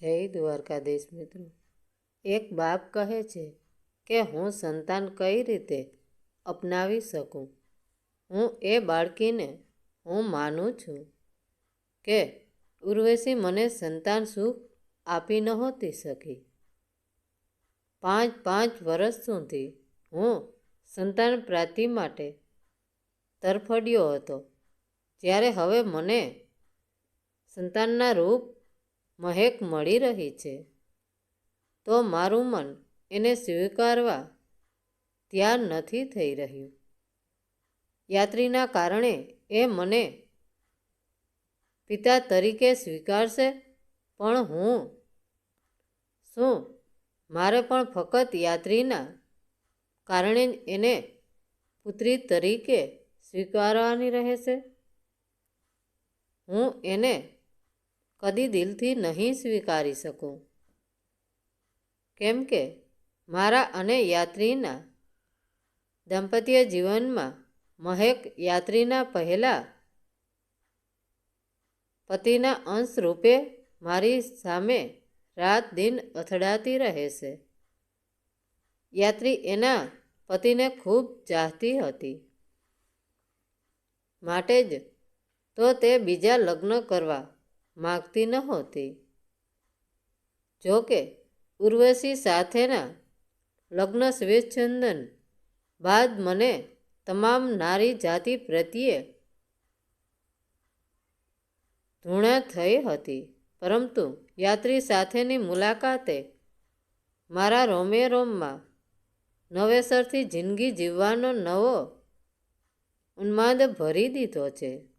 જય દ્વારકાધીશ મિત્રો. એક બાપ કહે છે કે, હું સંતાન કઈ રીતે અપનાવી શકું? હું એ બાળકીને હું માનું છું કે, ઉર્વશી મને સંતાન સુખ આપી નહોતી શકી. પાંચ પાંચ વર્ષ સુધી હું સંતાન પ્રાપ્તિ માટે તરફડ્યો હતો. જ્યારે હવે મને સંતાનના રૂપ મહેક મળી રહી છે. તો મારું મન એને સ્વીકારવા તૈયાર નથી થઈ રહ્યું. યાત્રીના કારણે એ મને પિતા તરીકે સ્વીકારશે, પણ હું શું? મારે પણ ફક્ત યાત્રીના કારણે જ એને પુત્રી તરીકે સ્વીકારવાની રહેશે? હું એને કદી દિલથી નહીં સ્વીકારી શકું. કેમ કે મારા અને યાત્રીના દંપતીય જીવનમાં મહેક યાત્રીના પહેલા પતિના અંશ રૂપે મારી સામે રાત દિન અથડાતી રહેશે યાત્રી એના પતિને ખૂબ ચાહતી હતી. માટે જ તો તે બીજા લગ્ન કરવા માગતી નહોતી જોકે, ઉર્વશી સાથેના લગ્ન સ્વેચ્છંદન બાદ મને તમામ નારી જાતિ પ્રત્યે ધૂણા થઈ હતી. પરંતુ યાત્રી સાથેની મુલાકાતે મારા રોમે રોમમાં નવેસરથી જિંદગી જીવવાનો નવો ઉન્માદ ભરી દીધો છે.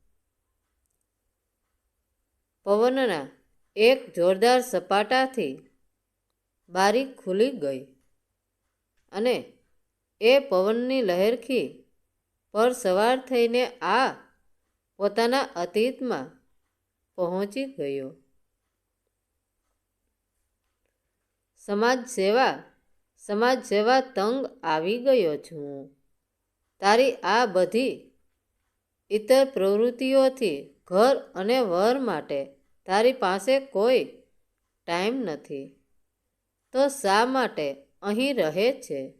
પવનના એક જોરદાર સપાટાથી બારી ખુલી ગઈ અને એ પવનની લહેરખી પર સવાર થઈને આ પોતાના અતીતમાં પહોંચી ગયો. સમાજ સેવા સમાજ સેવા તંગ આવી ગયો છું. તારી આ બધી ઇતર પ્રવૃત્તિઓથી ઘર અને વર માટે તારી પાસે કોઈ ટાઈમ નથી. તો શા માટે અહીં રહે છે?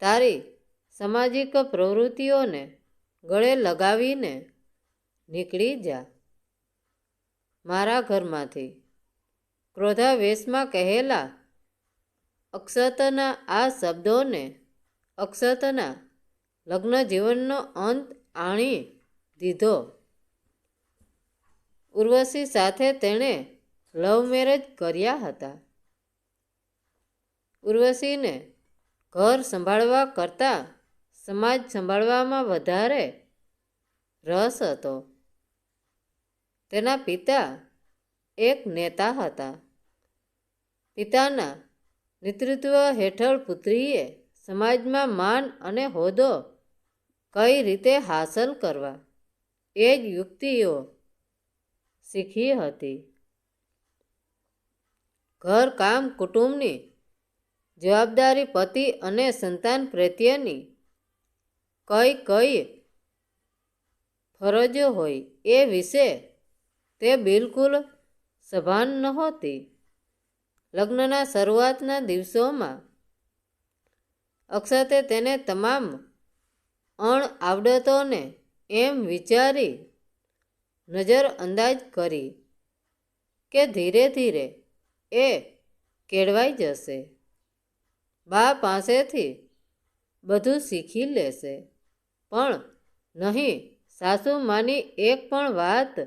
તારી સામાજિક પ્રવૃત્તિઓને ગળે લગાવીને નીકળી જા. મારા ઘરમાંથી. ક્રોધાવેશમાં કહેલા અક્ષતના આ શબ્દોને અક્ષતના લગ્ન જીવનનો અંત આણી દીધો. ઉર્વશી સાથે તેણે લવ મેરેજ કર્યા હતા. ઉર્વશીને ઘર સંભાળવા કરતાં સમાજ સંભાળવામાં વધારે રસ હતો. તેના પિતા એક નેતા હતા. પિતાના નેતૃત્વ હેઠળ પુત્રીએ સમાજમાં માન અને હોદ્દો કઈ રીતે હાંસલ કરવા? એ જ યુક્તિઓ શીખી હતી. ઘર કામ કુટુંબની જવાબદારી પતિ અને સંતાન પ્રત્યેની કઈ કઈ ફરજો હોય એ વિશે તે બિલકુલ સભાન નહોતી. લગ્નના શરૂઆતના દિવસોમાં અક્ષતે તેને તમામ અણ આવડતોને એમ વિચારી નજર અંદાજ કરી કે ધીરે ધીરે એ કેળવાઈ જશે. બા પાસેથી બધું શીખી લેશે. પણ નહીં સાસુમાની એક પણ વાત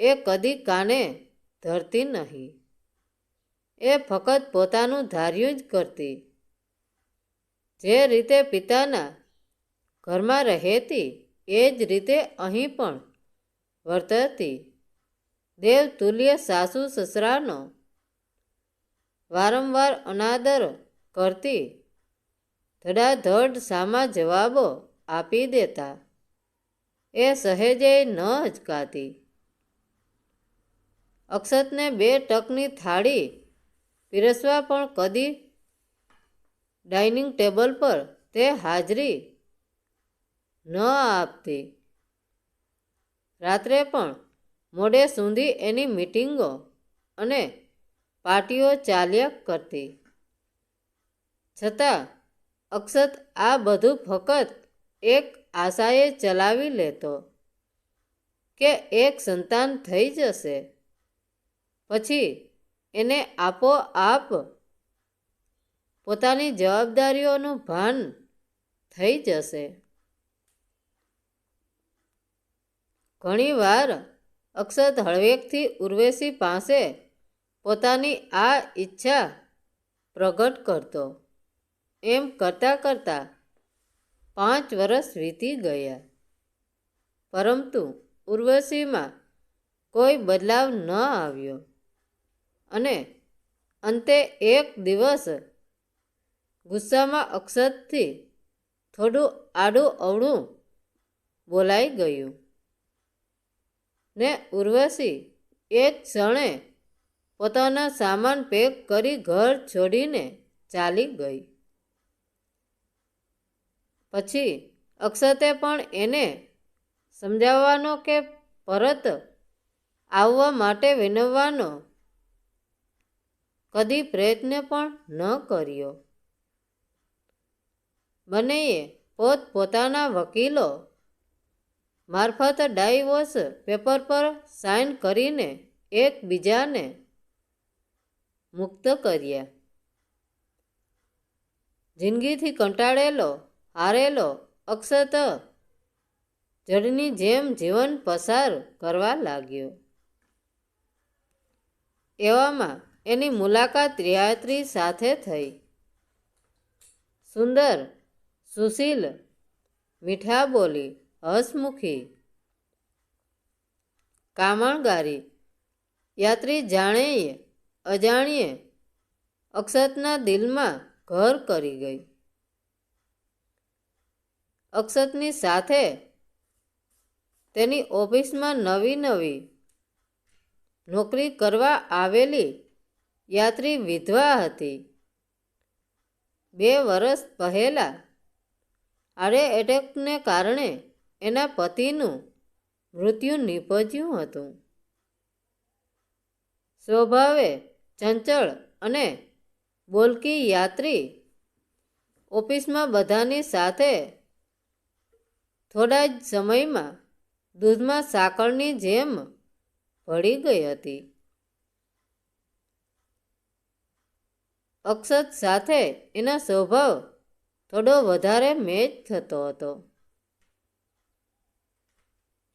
એ કદી કાને ધરતી નહીં. એ ફક્ત પોતાનું ધાર્યું જ કરતી. જે રીતે પિતાના ઘરમાં રહેતી, એ જ રીતે અહીં પણ વર્તતી. દેવતુલ્ય સાસુ સસરાનો વારંવાર અનાદર કરતી. ધડાધડ સામા જવાબો આપી દેતા. એ સહેજે ન હચકાતી અક્ષતને બે ટકની થાળી પીરસવા પણ કદી ડાઇનિંગ ટેબલ પર તે હાજરી ન આપતી. રાત્રે પણ મોડે સુધી એની મિટિંગો અને પાર્ટીઓ ચાલ્યા કરતી. છતાં અક્ષત આ બધું ફક્ત એક આશાએ ચલાવી લેતો કે એક સંતાન થઈ જશે. પછી એને આપોઆપ પોતાની જવાબદારીઓનું ભાન થઈ જશે. ઘણીવાર અક્ષત હળવેકથી ઉર્વેશી પાસે પોતાની આ ઈચ્છા પ્રગટ કરતો. એમ કરતાં કરતાં પાંચ વર્ષ વીતી ગયા. પરંતુ ઉર્વશીમાં કોઈ બદલાવ ન આવ્યો. અને અંતે એક દિવસ ગુસ્સામાં અક્ષતથી થોડું આડું અવળું બોલાઈ ગયું. ને ઉર્વશી એ ક્ષણે પોતાના સામાન પેક કરી ઘર છોડીને ચાલી ગઈ. પછી અક્ષતે પણ એને સમજાવવાનો કે પરત આવવા માટે વિનવવાનો કદી પ્રયત્ન પણ ન કર્યો. બંનેએ પોત પોતાના વકીલો મારફત ડાઈવોર્સ પેપર પર સાઇન કરીને એકબીજાને મુક્ત કર્યા. જિંદગીથી કંટાળેલો, હારેલો અક્ષત જડની જેમ જીવન પસાર કરવા લાગ્યો. એવામાં એની મુલાકાત રિયાત્રી સાથે થઈ. સુંદર, સુશીલ, મીઠા બોલી હસમુખી, કામણગારી, યાત્રી જાણે અજાણીએ અક્ષતના દિલમાં ઘર કરી ગઈ. અક્ષતની સાથે તેની ઓફિસમાં નવી નવી નોકરી કરવા આવેલી યાત્રી વિધવા હતી. બે વર્ષ પહેલાં આડે એટેકને કારણે એના પતિનું મૃત્યુ નિપજ્યું હતું. સ્વભાવે ચંચળ અને બોલકી યાત્રી ઓફિસમાં બધાની સાથે થોડા જ સમયમાં દૂધમાં સાકળની જેમ ભળી ગઈ હતી. અક્ષત સાથે એના સ્વભાવ થોડો વધારે મેચ થતો હતો.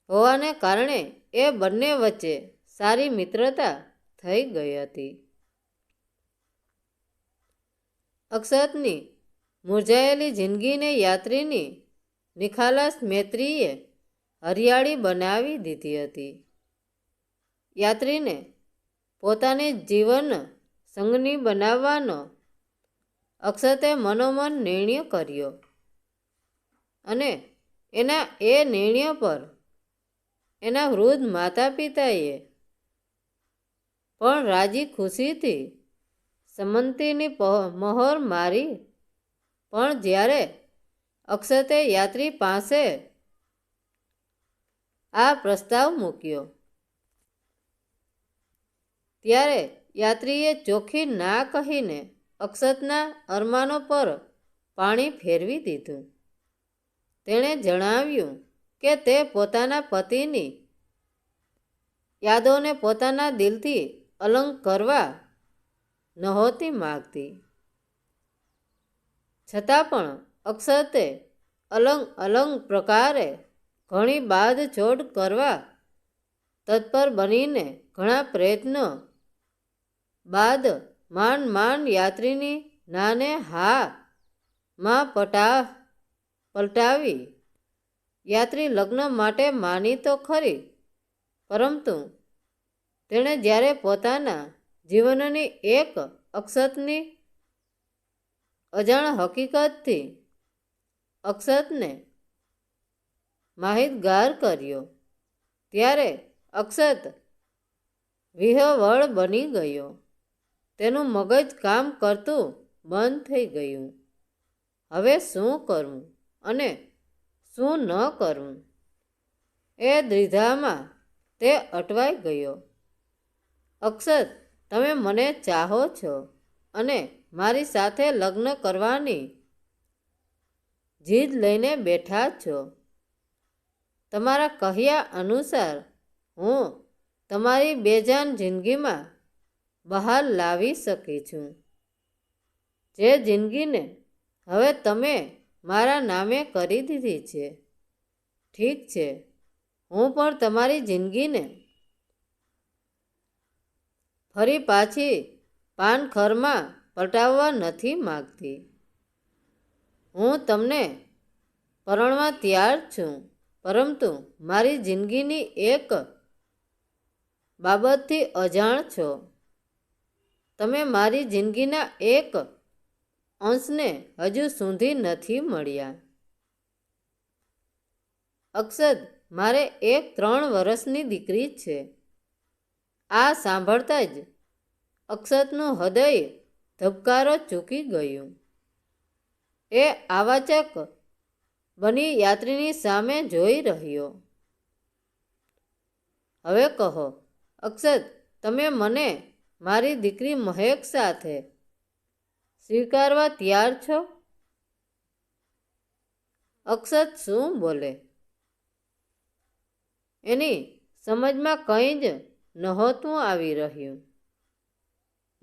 હોવાને કારણે એ બંને વચ્ચે સારી મિત્રતા થઈ ગઈ હતી. અક્ષતની મુરઝાયેલી જિંદગીને યાત્રીની નિખાલસ મૈત્રીએ હરિયાળી બનાવી દીધી હતી. યાત્રીને પોતાની જીવન સંગની બનાવવાનો અક્ષતે મનોમન નિર્ણય કર્યો અને એના એ નિર્ણય પર એના વૃદ્ધ માતા પિતાએ પણ રાજી ખુશીથી સમંતીની મહોર મારી પણ જ્યારે અક્ષતે યાત્રી પાસે આ પ્રસ્તાવ મૂક્યો. ત્યારે યાત્રીએ ચોખ્ખી ના કહીને અક્ષતના અરમાનો પર પાણી ફેરવી દીધું. તેણે જણાવ્યું કે તે પોતાના પતિની યાદોને પોતાના દિલથી અલંગ કરવા નહોતી માગતી. છતાં પણ અક્ષતે અલંગ અલંગ પ્રકારે ઘણી બાદછોડ કરવા તત્પર બનીને ઘણા પ્રયત્નો બાદ માંડ માંડ યાત્રીની નાને હા માં પટા પલટાવી. યાત્રી લગ્ન માટે માની તો ખરી પરંતુ તેણે જ્યારે પોતાના જીવનની એક અક્ષતની અજાણ હકીકતથી અક્ષતને માહિતગાર કર્યો, ત્યારે અક્ષત વિહવળ બની ગયો. તેનું મગજ કામ કરતું બંધ થઈ ગયું. હવે શું કરવું અને શું ન કરવું એ દ્વિધામાં તે અટવાઈ ગયો. અક્ષત તમે મને ચાહો છો અને મારી સાથે લગ્ન કરવાની જીદ લઈને બેઠા છો. તમારા કહ્યા અનુસાર હું તમારી બેજાન જિંદગીમાં બહાર લાવી શકી છું. જે જિંદગીને હવે તમે મારા નામે કરી દીધી છે. ઠીક છે. હું પણ તમારી જિંદગીને ફરી પાછી પાનખરમાં પટાવવા નથી માગતી. હું તમને પરણવા તૈયાર છું, પરંતુ મારી જિંદગીની એક બાબતથી અજાણ છો. તમે મારી જિંદગીના એક અંશને હજુ સુધી નથી મળ્યા. અક્ષદ મારે એક ત્રણ વર્ષની દીકરી છે. આ સાંભળતા જ અક્ષતનું હૃદય ધબકારો ચૂકી ગયું. એ આવાચક બની યાત્રીની સામે જોઈ રહ્યો. હવે કહો, અક્ષત, તમે મને મારી દીકરી મહેક સાથે સ્વીકારવા તૈયાર છો? અક્ષત શું બોલે? એની સમજમાં કંઈ જ નહોતું આવી રહ્યું.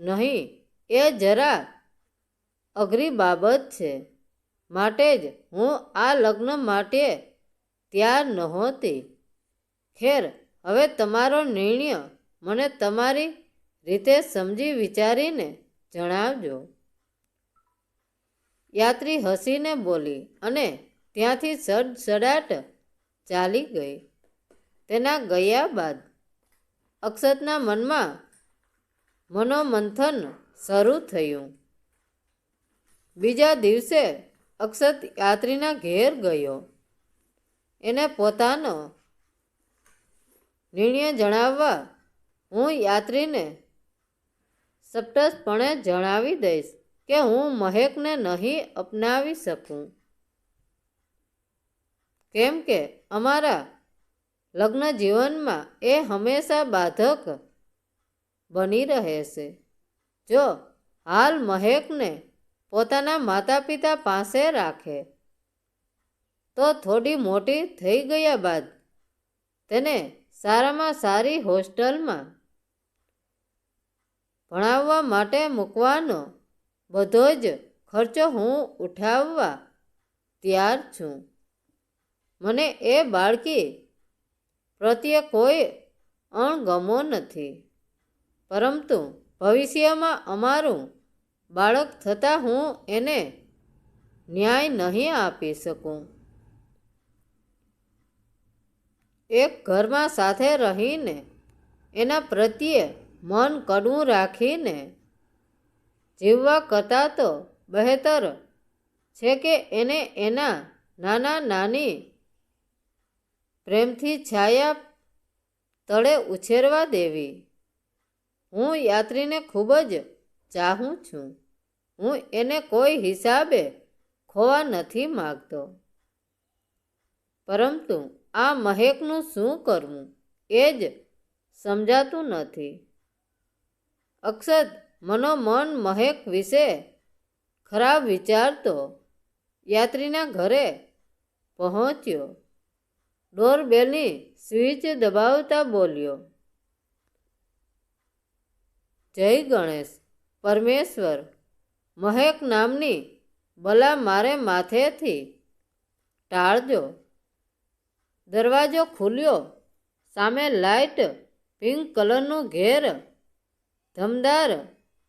નહીં, એ જરા અઘરી બાબત છે. માટે જ હું આ લગ્ન માટે તૈયાર નહોતી. ખેર, હવે તમારો નિર્ણય મને તમારી રીતે સમજી વિચારીને જણાવજો. યાત્રી હસીને બોલી અને ત્યાંથી સડસડાટ ચાલી ગઈ. તેના ગયા બાદ અક્ષતના મનમાં મનોમંથન શરૂ થયું. બીજા દિવસે અક્ષત યાત્રીના ઘેર ગયો. એને પોતાનો નિર્ણય જણાવવા હું યાત્રીને સપ્ટસપણે જણાવી દઈશ કે હું મહેકને નહીં અપનાવી શકું. કેમ કે અમારા લગ્ન જીવનમાં એ હંમેશા બાધક બની રહે છે. જો હાલ મહેકને પોતાના માતા પિતા પાસે રાખે, તો થોડી મોટી થઈ ગયા બાદ તેને સારામાં સારી હોસ્ટેલમાં ભણાવવા માટે મૂકવાનો બધો જ ખર્ચો હું ઉઠાવવા તૈયાર છું. મને એ બાળકી પ્રત્યે કોઈ અણગમો નથી. પરંતુ ભવિષ્યમાં અમારું બાળક થતાં હું એને ન્યાય નહીં આપી શકું. એક ઘરમાં સાથે રહીને એના પ્રત્યે મન કડવું રાખીને જીવવા કરતાં તો બહેતર છે કે એને એના નાના નાની પ્રેમથી છાયા તળે ઉછેરવા દેવી. હું યાત્રીને ખૂબ જ ચાહું છું. હું એને કોઈ હિસાબે ખોવા નથી માગતો. પરંતુ આ મહેકનું શું કરવું એ જ સમજાતું નથી. અક્ષત મનોમન મહેક વિશે ખરાબ વિચારતો યાત્રીના ઘરે પહોંચ્યો. ડોરબેલની સ્વિચ દબાવતા બોલ્યો, જય ગણેશ, પરમેશ્વર, મહેક નામની ભલા મારે માથેથી ટાળજો. દરવાજો ખુલ્યો, સામે લાઇટ પિંક કલરનું ઘેર ધમદાર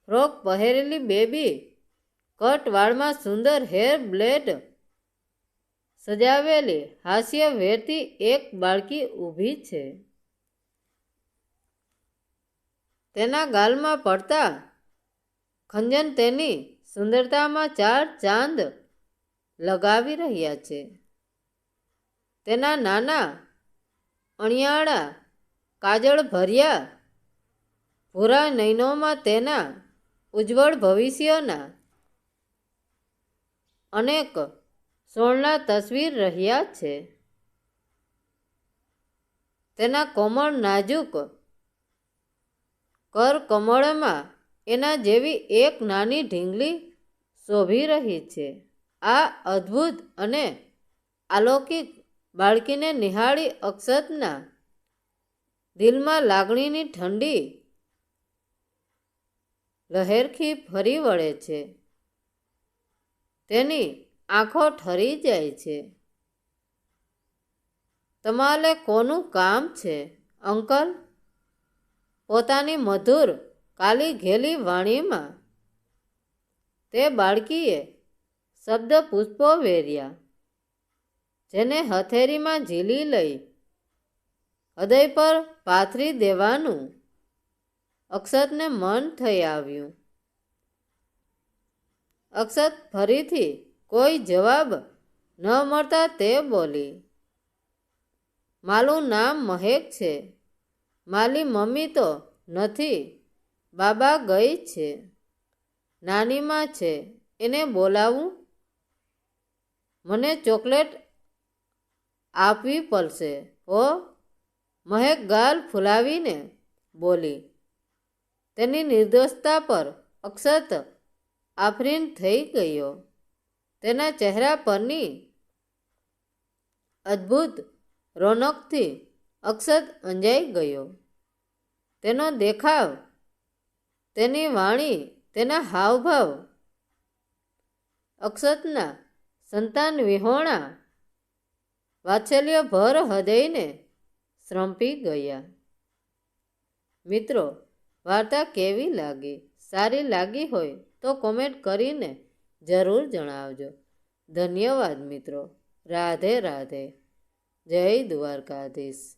ફ્રોક પહેરેલી બેબી, કટ વાળમાં સુંદર હેર બ્લેડ સજાવેલી હાસ્ય વેરતી એક બાળકી ઊભી છે. તેના ગાલમાં પડતા ખંજન તેની સુંદરતામાં ચાર ચાંદ લગાવી રહ્યા છે. તેના નાના અણિયાળા કાજળ ભર્યા ભૂરા નયનોમાં તેના ઉજ્જવળ ભવિષ્યના અનેક સોળના તસવીર રહ્યા છે. તેના કોમળ નાજુક કર કમળમાં એના જેવી એક નાની ઢીંગલી શોભી રહી છે. આ અદ્ભુત અને અલૌકિક બાળકીને નિહાળી અક્ષતના દિલમાં લાગણીની ઠંડી લહેરખી ફરી વળે છે. તેની આંખો ઠરી જાય છે. તમારે કોનું કામ છે? અંકલ? પોતાની મધુર, કાલી ઘેલી વાણીમાં. તે બાળકીએ શબ્દ પુષ્પો વેર્યા, જેને હથેરીમાં ઝીલી લઈ, હૃદય પર પાથરી દેવાનું અક્ષતને મન થઈ આવ્યું. અક્ષત ફરીથી કોઈ જવાબ ન મળતા તે બોલી, મારું નામ મહેક છે. મારી મમ્મી તો નથી, બાબા ગઈ છે. નાનીમાં છે. એને બોલાવું? મને ચોકલેટ આપવી પડશે. હો? મહેક ગાલ ફૂલાવીને બોલી, તેની નિર્દોષતા પર અક્ષત આફરીન થઈ ગયો. તેના ચહેરા પરની અદ્ભુત રોનકથી અક્ષત અંજાઈ ગયો. તેનો દેખાવ, તેની વાણી, તેના હાવભાવ, અક્ષતના સંતાન વિહોણા વાત્સલ્યભર હૃદયને શ્રંપી ગયા. મિત્રો, વાર્તા કેવી લાગી? સારી લાગી હોય તો કોમેન્ટ કરીને જરૂર જણાવજો. ધન્યવાદ મિત્રો. રાધે રાધે. જય દ્વારકાધીશ.